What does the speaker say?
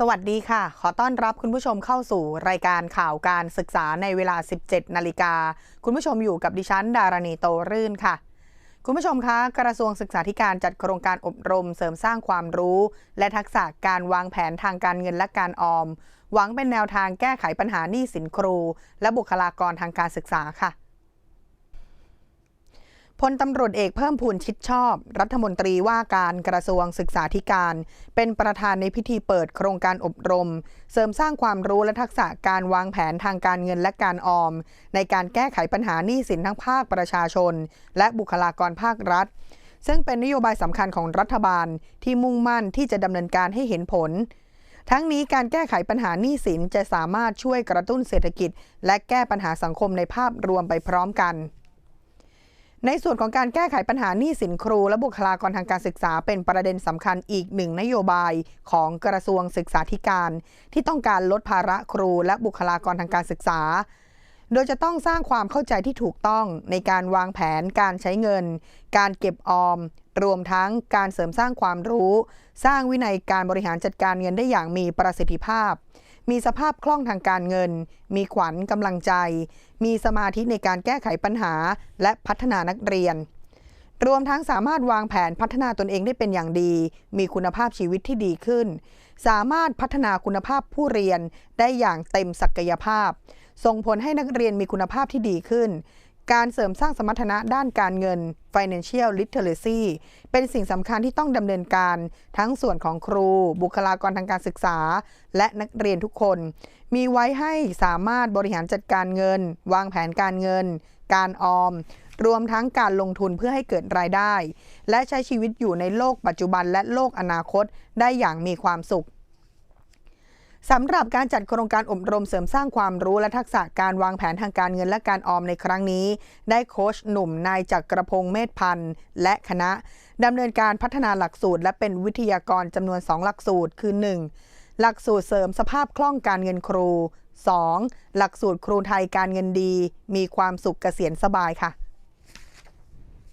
สวัสดีค่ะ ขอต้อนรับคุณผู้ชมเข้าสู่รายการข่าวการศึกษาในเวลา 17 นาฬิกา คุณผู้ชมอยู่กับดิฉัน ดารณีโตรื่นค่ะ คุณผู้ชมคะ กระทรวงศึกษาธิการจัดโครงการอบรมเสริมสร้างความรู้ และทักษะการวางแผนทางการเงินและการออม หวังเป็นแนวทางแก้ไขปัญหาหนี้สินครู และบุคลากรทางการศึกษาค่ะ พลตำรวจเอกเพิ่มพูนชิดชอบ รัฐมนตรีว่าการกระทรวงศึกษาธิการ เป็นประธานในพิธีเปิดโครงการอบรม เสริมสร้างความรู้และทักษะการวางแผนทางการเงินและการออม ในการแก้ไขปัญหาหนี้สินทั้งภาคประชาชน และบุคลากรภาครัฐ ซึ่งเป็นนโยบายสำคัญของรัฐบาลที่มุ่งมั่นที่จะดำเนินการให้เห็นผลทั้งนี้การแก้ไขปัญหาหนี้สินจะสามารถช่วยกระตุ้นเศรษฐกิจ และแก้ปัญหาสังคมในภาพรวมไปพร้อมกัน ในส่วนของการแก้ไขปัญหาหนี้สินครู และบุคลากรทางการศึกษาเป็นประเด็นสำคัญอีกหนึ่งนโยบายของกระทรวงศึกษาธิการ ที่ต้องการลดภาระครูและบุคลากรทางการศึกษา โดยจะต้องสร้างความเข้าใจที่ถูกต้องในการวางแผนการใช้เงิน การเก็บออม รวมทั้งการเสริมสร้างความรู้ สร้างวินัยการบริหารจัดการเงินได้อย่างมีประสิทธิภาพ มีสภาพคล่องทางการเงิน มีขวัญกำลังใจ มีสมาธิในการแก้ไขปัญหา และพัฒนานักเรียน รวมทั้งสามารถวางแผนพัฒนาตนเองได้เป็นอย่างดี มีคุณภาพชีวิตที่ดีขึ้น สามารถพัฒนาคุณภาพผู้เรียนได้อย่างเต็มศักยภาพ ส่งผลให้นักเรียนมีคุณภาพที่ดีขึ้น การเสริมสร้างสมรรถนะด้านการเงิน financial literacy เป็นสิ่งสำคัญที่ต้องดำเนินการทั้งส่วนของครู บุคลากรทางการศึกษา และนักเรียนทุกคน มีไว้ให้สามารถบริหารจัดการเงิน วางแผนการเงิน การออม รวมทั้งการลงทุนเพื่อให้เกิดรายได้ และใช้ชีวิตอยู่ในโลกปัจจุบันและโลกอนาคตได้อย่างมีความสุข สำหรับการจัดโครงการอบรมเสริมสร้างความรู้และทักษะการวางแผนทางการเงินและการออมในครั้งนี้ ได้โค้ชหนุ่มนายจักรพงศ์เมธพันธ์และคณะดำเนินการพัฒนาหลักสูตร และเป็นวิทยากรจำนวน 2 หลักสูตรคือ 1. หลักสูตรเสริมสภาพคล่องการเงินครู 2. หลักสูตรครูไทยการเงินดี มีความสุขเกษียณสบายค่ะ